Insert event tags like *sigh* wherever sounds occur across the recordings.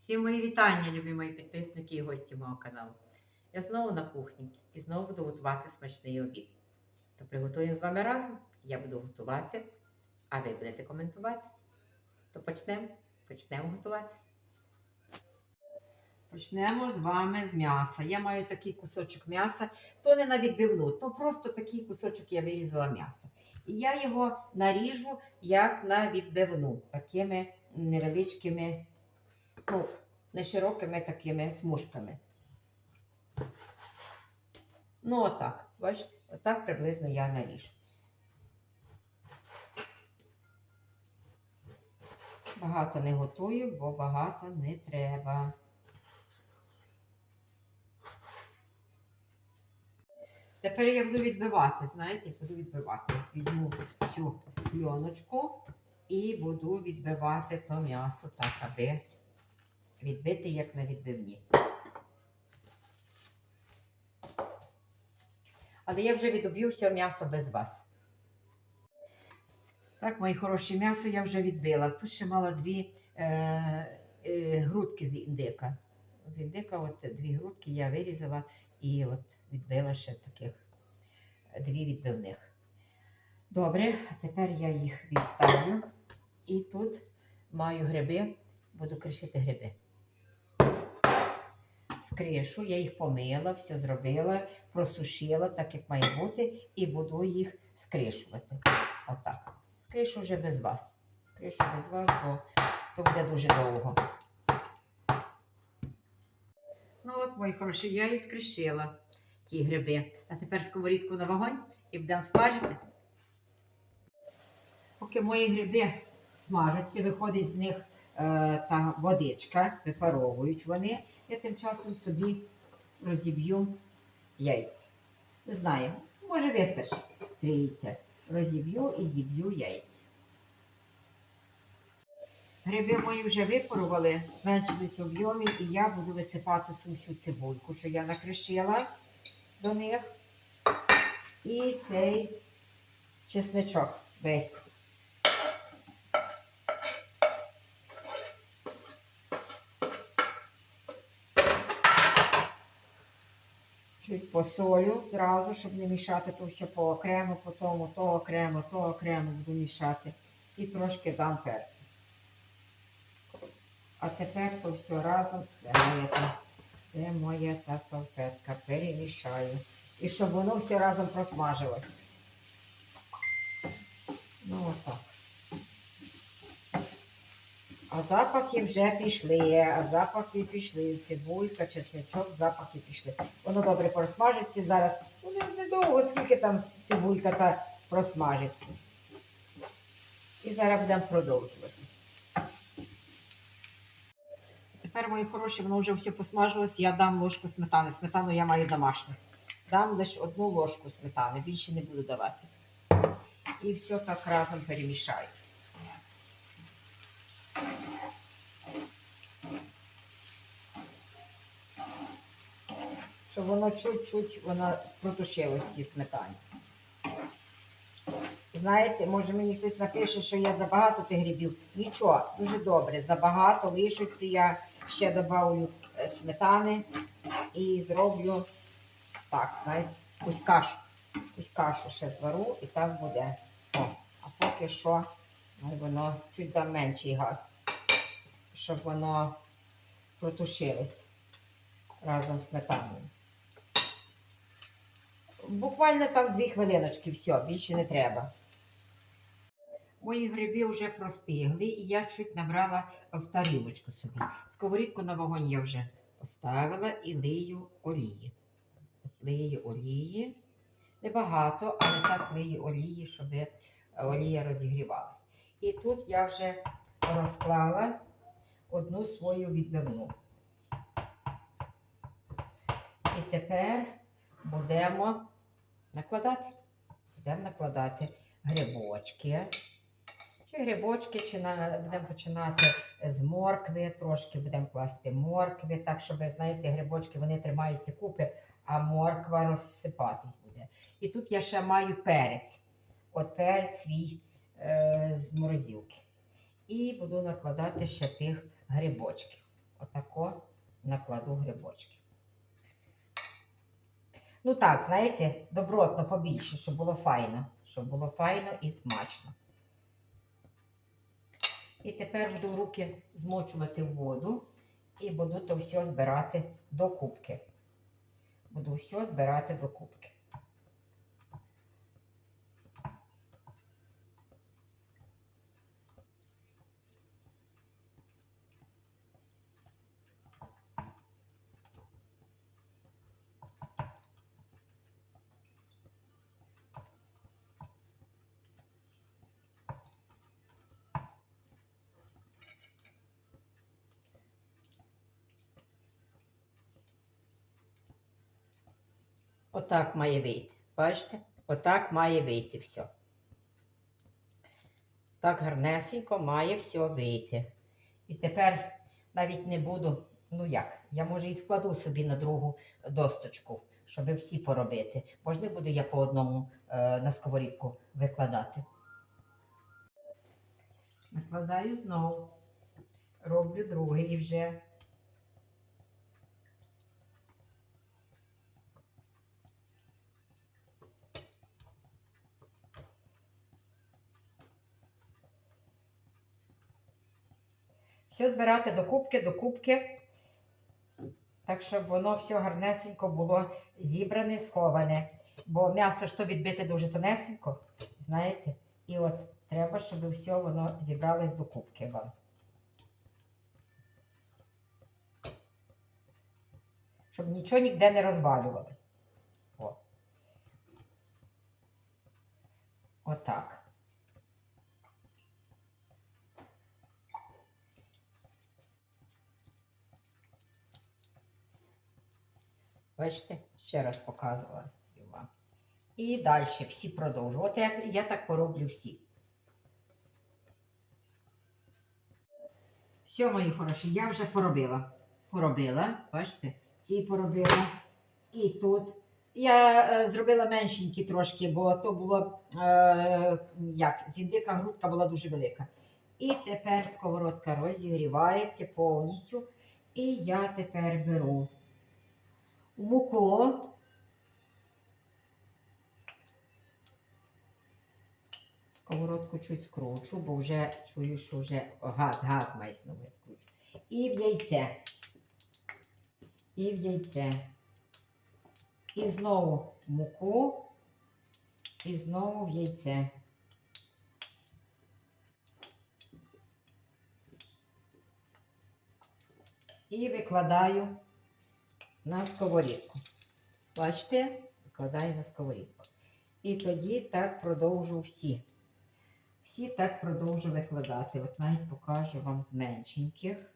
Всім мої вітання, любі мої підписники і гості мого каналу. Я знову на кухні і знову буду готувати смачний обід. То приготуємо з вами разом. Я буду готувати, а ви будете коментувати. То почнемо, почнемо готувати. Почнемо з вами з м'яса. Я маю такий кусочок м'яса, то не на відбивну, то просто такий кусочок я вирізала м'яса. І я його наріжу як на відбивну, такими невеличкими не широкими такими смужками. Ну, отак. Бачите, отак приблизно я наріжу. Багато не готую, бо багато не треба. Тепер я буду відбивати, знаєте, буду відбивати. Візьму цю пленочку і буду відбивати то м'ясо так, аби відбити як на відбивні. Але я вже відоб'ю все м'ясо без вас. Так, мої хороші м'ясо я вже відбила. Тут ще мала дві е, е, грудки з індика. З індика от дві грудки я вирізала і от відбила ще таких дві відбивних. Добре, тепер я їх відставлю. І тут маю гриби, буду кришити гриби. Скришу, я їх помила, все зробила, просушила, так як має бути, і буду їх скришувати. Отак. Скришу вже без вас. Скришу без вас, бо то буде дуже довго. Ну от, мої хороші, я і скришила ті гриби. А тепер сковорідку на вогонь і будемо смажити. Поки мої гриби смажаться, виходить з них та водичка, випаровують вони. Я тим часом собі розіб'ю яйця. Не знаю, може вистачить три яйця. Розіб'ю і зіб'ю яйця. Гриби мої вже випарували, зменшились в об'ємі, і я буду висипати сущу цибульку, що я накришила до них. І цей чесничок весь. Чуть посолю зразу, щоб не мішати то все по окремо, по тому, то окремо, то окремо буду мішати. І трошки дам перцю. А тепер то все разом це моя та, це моя та салфетка. Перемішаю. І щоб воно все разом просмажилось. Ну отак. А запахи вже пішли, а запахи пішли. Цибулька, чесничок, запахи пішли. Воно добре просмажиться зараз. Ну, недовго, скільки там цибулька та просмажиться. І зараз будемо продовжувати. Тепер, мої хороші, воно вже все посмажилось. Я дам ложку сметани. Сметану я маю домашню. Дам лише одну ложку сметани, більше не буду давати. І все так разом перемішаю. Щоб воно чуть-чуть воно протушилось тій сметані. Знаєте, може мені хтось напише, що я забагато тих грибів. Нічого, дуже добре. Забагато лишиться, я ще додавлю е, сметани і зроблю так, знаєте, якусь кашу. Якусь кашу ще звару і так буде. О, а поки що ну, воно чуть дам менший газ, щоб воно протушилось разом з сметаною. Буквально там дві хвилиночки, все, більше не треба. Мої гриби вже простигли, і я чуть набрала в тарілочку собі. Сковорідку на вогонь я вже поставила і лию олії. Лию олії. Небагато, але так лию олії, щоб олія розігрівалась. І тут я вже розклала одну свою відбивну. І тепер будемо накладати. Будемо накладати грибочки. Чи грибочки, чи на, будемо починати з моркви, трошки будемо класти моркви, так, щоб, знаєте, грибочки вони тримаються купи, а морква розсипатись буде. І тут я ще маю перець. От перець свій е, з морозилки. І буду накладати ще тих грибочків. отако накладу грибочки. Ну так, знаєте, добротно побільше, щоб було файно. Щоб було файно і смачно. І тепер буду руки змочувати в воду і буду то все збирати до кубки. Буду все збирати до кубки. Отак має вийти. Бачите? Отак має вийти все. Так гарнесенько має все вийти. І тепер навіть не буду, ну як, я може і складу собі на другу досточку, щоб всі поробити. Можна буду я по одному е, на сковорідку викладати. Накладаю знову. Роблю другий вже. Все збирати до кубки, до кубки, так щоб воно все гарнесенько було зібране, сховане. Бо м'ясо ж то відбите дуже тонесенько, знаєте, і от треба, щоб все воно зібралось до кубки вам. Щоб нічого ніде не розвалювалось. О. Отак. Бачите, ще раз показувала вам. І далі всі продовжую. От я, я так пороблю всі. Все, мої хороші, я вже поробила. Поробила, бачите, ці поробила. І тут. Я е, зробила меншенькі трошки, бо то було е, як, зіндика грудка була дуже велика. І тепер сковородка розігрівається повністю. І я тепер беру муку. Сковородку чуть скручу, бо вже чую, що вже газ, газ майсно скручу. І в яйце. І в яйце. І знову муку. І знову в яйце. І викладаю на сковорідку. Бачите? Викладаю на сковорідку. І тоді так продовжу всі. Всі так продовжу викладати. От навіть покажу вам з меншеньких.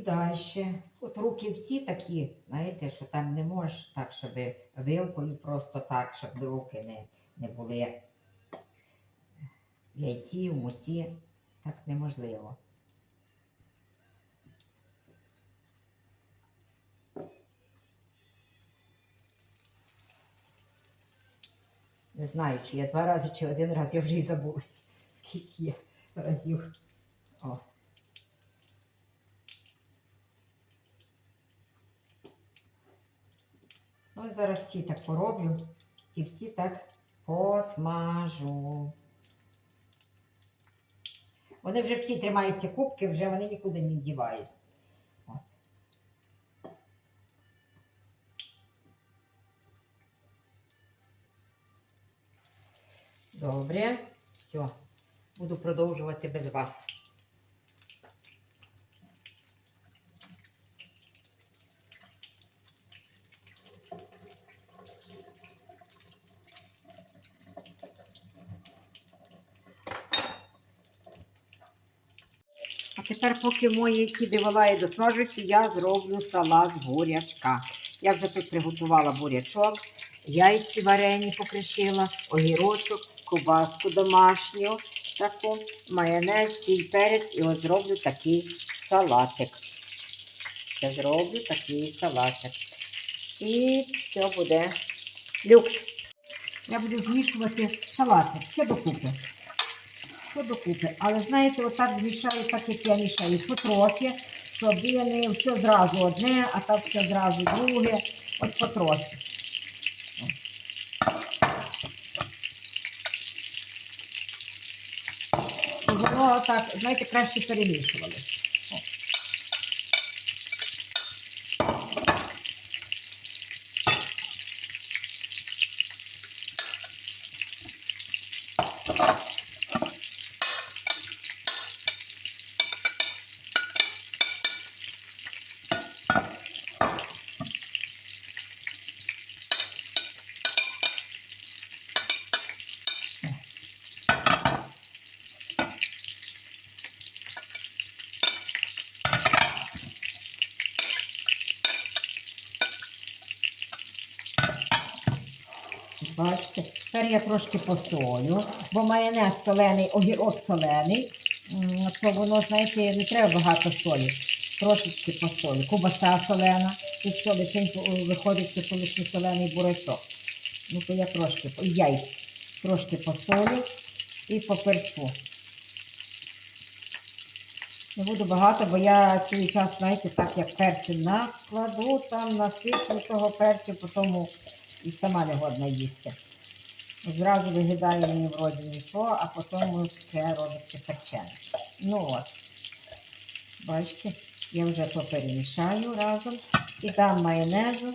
І далі. От руки всі такі, знаєте, що там не можеш так, щоб вилкою просто так, щоб руки не, не були в яйці, в муці. Так неможливо. Не знаю, чи я два рази, чи один раз, я вже і забулася, скільки я разів. О. Ну, і зараз всі так пороблю і всі так посмажу. Вони вже всі тримаються кубки, вже вони нікуди не дівають. Добре, все. Буду продовжувати без вас. Тепер, поки мої ті диволаї досмажуються, я зроблю салат з бурячка. Я вже тут приготувала бурячок, яйці варені покришила, огірочок, кубаску домашню, таку, майонез, сіль, перець і от зроблю такий салатик. Я зроблю такий салатик. І все буде люкс. Я буду змішувати салатик, все докупи. Все докупи. Але знаєте, отак змішаю, так як я мішаю, потрохи, щоб не все зразу одне, а так все зразу друге. От потрохи. Воно так, знаєте, краще перемішувалося. Бачите, тепер я трошки посолю, бо майонез солений, огірок солений, то воно, знаєте, не треба багато солі. Трошечки посолю. Кубаса солена, якщо лишенько о, виходить, що то лише солений бурячок. Ну, то я трошки, яйця, трошки посолю і поперчу. Не буду багато, бо я цілий час, знаєте, так як перцю накладу, там насиплю того перцю, потім і сама не годна їсти. Зразу виглядає мені вроді нічого, а потім це робиться перчене. Ну от. Бачите, я вже то перемішаю разом і дам майонезу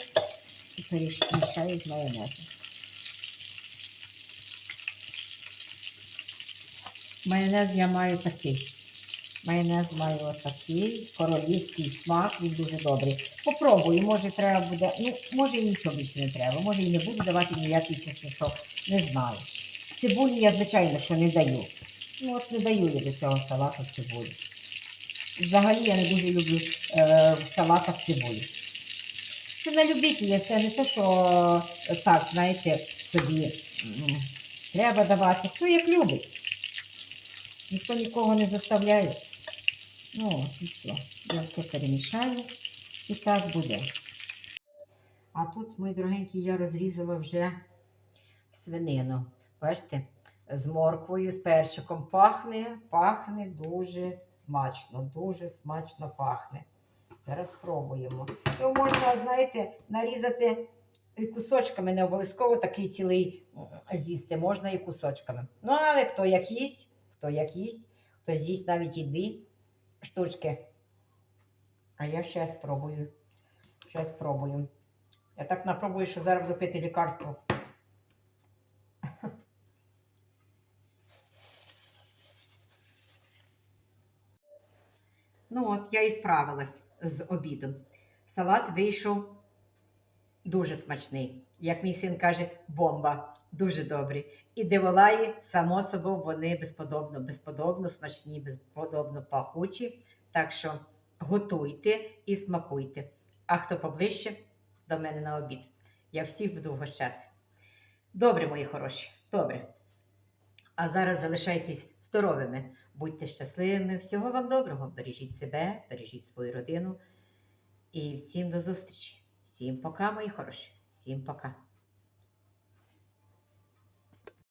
і перемішаю з майонезом. Майонез я маю такий. Майонез маю отакий, королівський смак, він дуже добрий. Попробую, може треба буде, ну, може і нічого більше не треба, може і не буду давати ніякий чесночок, не знаю. Цибулі я, звичайно, що не даю. Ну от не даю я до цього салату цибулі. Взагалі я не дуже люблю е, в цибулі. Це на любителя, це не те, що е, так, знаєте, собі треба давати. Хто як любить. Ніхто нікого не заставляє. Ну, от і все. Я все перемішаю і так буде. А тут, мої дорогенькі, я розрізала вже свинину. Бачите, з морквою, з перчиком пахне, пахне дуже смачно, дуже смачно пахне. Зараз спробуємо. Його можна, знаєте, нарізати і кусочками, не обов'язково такий цілий з'їсти, можна і кусочками. Ну, але хто як їсть, хто як їсть, хто з'їсть навіть і дві штучки. А я ще спробую. Ще спробую. Я так напробую, що зараз буду пити лікарство. *laughs* Ну от, я і справилась з обідом. Салат вийшов дуже смачний. Як мій син каже, бомба. Дуже добрий. І диволаї, само собою, вони безподобно, безподобно смачні, безподобно пахучі. Так що готуйте і смакуйте. А хто поближче до мене на обід, я всіх буду вгощати. Добре, мої хороші, добре. А зараз залишайтесь здоровими, будьте щасливими. Всього вам доброго. Бережіть себе, бережіть свою родину. І всім до зустрічі. Всім пока, мої хороші. Всім пока.